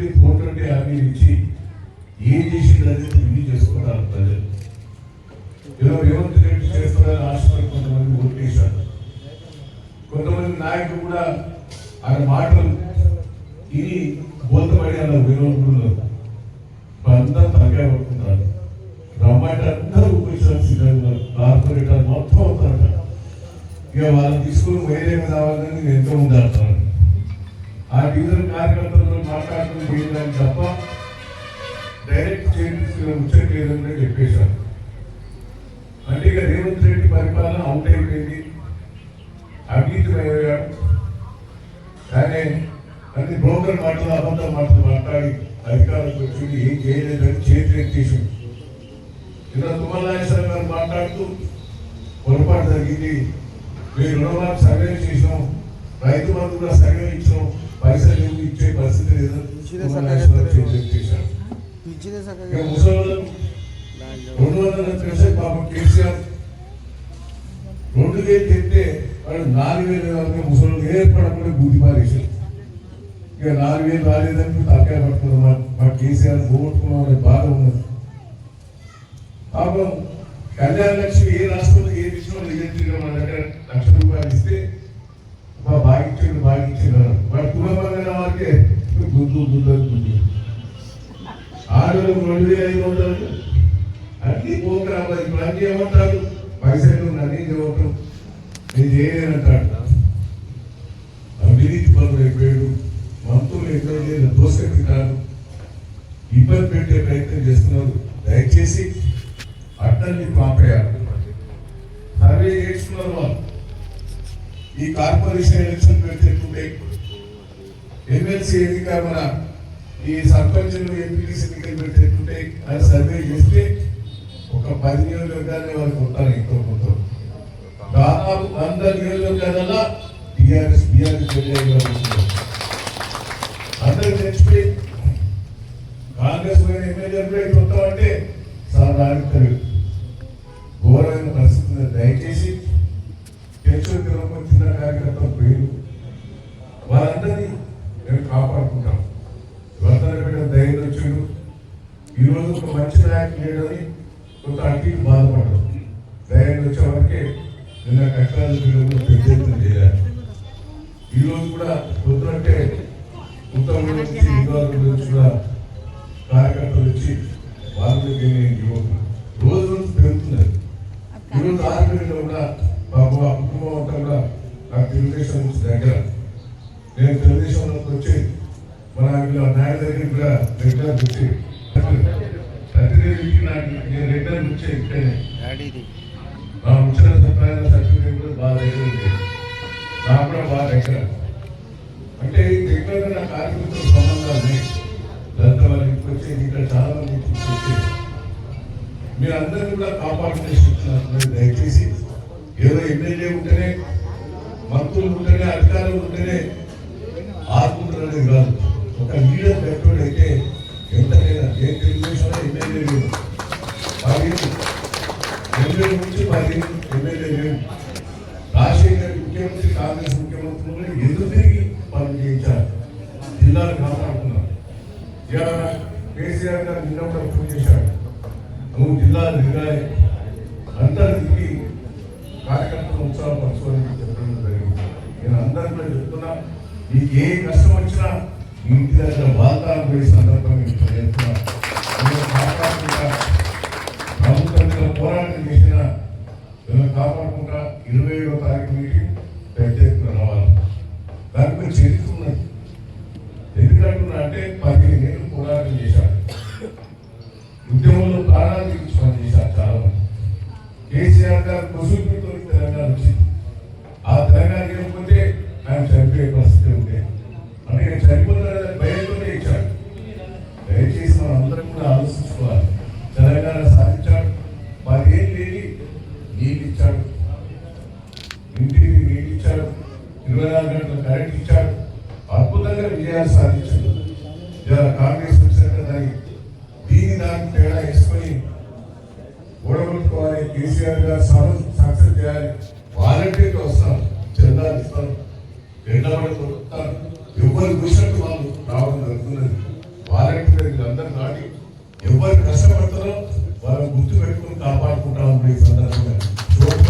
కంటే కోటి హామీ ఇచ్చి ఏ చేసింది అనేది విని చేసుకోవడానికి ప్రజలు. ఏదో రేవంత్ రెడ్డి చేస్తారని ఆశపడి కొంతమంది ఓట్లేశారు కొంతమంది నాయకులు కూడా ఆయన మాటలు ఇది బోధపడి అలా వినోదులు అంతా తగ్గే పడుతున్నారు రమ్మంటే అందరూ ఉపయోగించాలి సిద్ధంగా కార్పొరేటర్ మొత్తం అవుతారట. ఇక వాళ్ళు తీసుకుని వేరే రావాలని నేను ఎంతో ఉందంటారు ఆ డీజిల్ కార్యకర్తలు అవినీతిమయ్యాడు కానీ అన్ని బ్రోకర్ మాటలు అబద్ధ మాటలు మాట్లాడి అధికారులకు వచ్చి ఏం చేయలేదని చేతి ఎత్తేసింది ఇలా తుమ్మలాయేశ్వర గారు మాట్లాడుతూ పొరపాటు జరిగింది. మీరు రుణమాఫీ సర్వే చేసినాం. రైతు బంధు కూడా సర్వే ఇచ్చినాం. పైసలు ఏమి ఇచ్చే పరిస్థితి లేదని తుమ్మలాయేశ్వర చేతి ఎత్తేసారు పిచ్చిదే ఇక చక్కగా ముసలి రెండు వందల పాపం కేసీఆర్. రెండు వేలు చెప్తే వాడు నాలుగు వేలు వరకు ముసలి ఏర్పడకుండా బూది పారేసి ఇక నాలుగు వేలు రాలేదని తలకాయ పడుతుంది మా కేసీఆర్ పోగొట్టుకున్నాం అనే బాధ ఉన్నది. పాపం కళ్యాణ లక్ష్మి ఏ రాష్ట్రంలో ఏ విషయంలో నిజంగా మన దగ్గర లక్ష రూపాయలు ఇస్తే మా బాగించాడు బాగిచ్చాడు వాడు కుటుంబంగా వారికి గుద్దు గుద్దు గుద్దు రెండు వేల ఐదు వందలు. అన్ని పోకరాబా ఇప్పుడు అన్ని ఏమంటారు? పైసలు అన్ని ఇవ్వటం నేను చేయలేనంటాడు అవినీతి పనులు అయిపోయాడు మంత్రులు ఎక్కడ దోసెత్తుతాడు ఇబ్బంది పెట్టే ప్రయత్నం చేస్తున్నారు దయచేసి అట్టల్ని పాపేయాలి. సర్వే చేస్తున్నారు వాళ్ళు. ఈ కార్పొరేషన్ ఎలక్షన్ పెడితే ఎమ్మెల్సీ ఎన్నిక మన ఈ సర్పంచ్ ఎంపీటీసీ ఎన్నికలు పెట్టేటుంటే అది సర్వే చేస్తే ఒక పది నియోజకవర్గాన్ని వాళ్ళు ఉంటారు ఇంకో మొత్తం దాదాపు వంద కదల్లా టీఆర్ఎస్ బీఆర్ఎస్ అందరికి తెచ్చిపోయి కాంగ్రెస్ పోయిన ఎమ్మెల్యే కూడా కొట్టామంటే సార్ రాణిస్తారు ఘోరమైన పరిస్థితి దయచేసి టెన్షన్ గ్రామం చిన్న కార్యకర్త పేరు వారందరినీ మేము కాపాడుకుంటాం. వర్ధన పెట్టిన ధైర్యం వచ్చాడు. ఈరోజు ఒక మంచి నాయకుడు లేడని కొంత అట్టి ఇటు బాధపడదు ధైర్యం వచ్చే వరకే నిన్న కష్టాలు పిల్లలు పెద్ద ఎత్తున చేయాలి. ఈ రోజు కూడా పొద్దునంటే ఉత్తరం నుంచి ఇంద్రాల నుంచి కూడా కార్యకర్తలు వచ్చి వాళ్ళకి యువకులు రోజు రోజు పెరుగుతున్నారు. ఈరోజు ఆర్మీలో కూడా బాబు ఆ కుటుంబం అంతా కూడా నాకు తెలుగుదేశం నుంచి దగ్గర. నేను తెలుగుదేశంలోకి వచ్చి మన వీళ్ళ నాయ దగ్గర కూడా రెగ్యులర్ వచ్చి. ప్రతినిధికి నాకు నేను రెగ్యులర్ వచ్చి ఇక్కడే. మీరు మీరందరూ కూడా కాపాడుకునే దయచేసి ఏదో ఎమ్మెల్యే ఉంటేనే మంత్రులు ఉంటేనే అధికారులు ఉంటేనే ఆదుకుంటున్నది కాదు. ఒక లీడర్ పెట్టుబడి అయితే ఎంతకైనా ఏ తెలుగుదేశంలో ఎమ్మెల్యే లేదు. పదిహేను ఎమ్మెల్యే నుంచి పదిహేను ఎమ్మెల్యే లేదు. రాజశేఖర్ ముఖ్యమంత్రి కాంగ్రెస్ ముఖ్యమంత్రులు కూడా ఎదురు తిరిగి పనులు చేయించారు? జిల్లాను కాపాడుతున్నారు కేసీఆర్ గారు నిన్న కూడా ఫోన్ చేశారు. జిల్లా దిగాలి కార్యకర్తలు ఉత్సాహం పంచుకోవాలని చెప్పడం జరిగింది. నేను అందరూ కూడా చెప్తున్నా మీకు ఏ కష్టం వచ్చినా మీ ఇంటి దగ్గర వాతావరణం పోయే సందర్భంగా మీకు చెప్తున్నా నేను పోరాటం చేసిన నేను కాపాడుకుంటా ఇరవై ఏడో తారీఖు మీటింగ్ పెద్ద ఎత్తున రావాలి. దాని గురించి చరిత్ర ఉన్నది? ఎందుకంటున్నా అంటే పదిహేను ఏళ్ళు పోరాటం చేశారు. ఉద్యమంలో ప్రాణాలు కేసీఆర్ గారు కొసుకుతో తెలంగాణ వచ్చింది. ఆ తెలంగాణ లేకపోతే ఆయన చనిపోయే పరిస్థితి ఉంటే అంటే నేను భయంతోనే ఇచ్చాడు. దయచేసి మనం అందరం కూడా ఆలోచించుకోవాలి. తెలంగాణ సాధించాడు. పదిహేను లేని నీళ్ళు ఇచ్చాడు. ఇంటికి నీళ్ళు ఇచ్చాడు. ఇరవై నాలుగు గంటల కరెంట్ ఇచ్చాడు. అద్భుతంగా విజయాలు సాధించాడు. ఇలా కాంగ్రెస్ వచ్చినాక దానికి దీని దాంట్లో కేసీఆర్ గారు సక్సెస్ చేయాలి వాలంటీర్గా వస్తాం చందాలు ఇస్తాం. ఎండబడి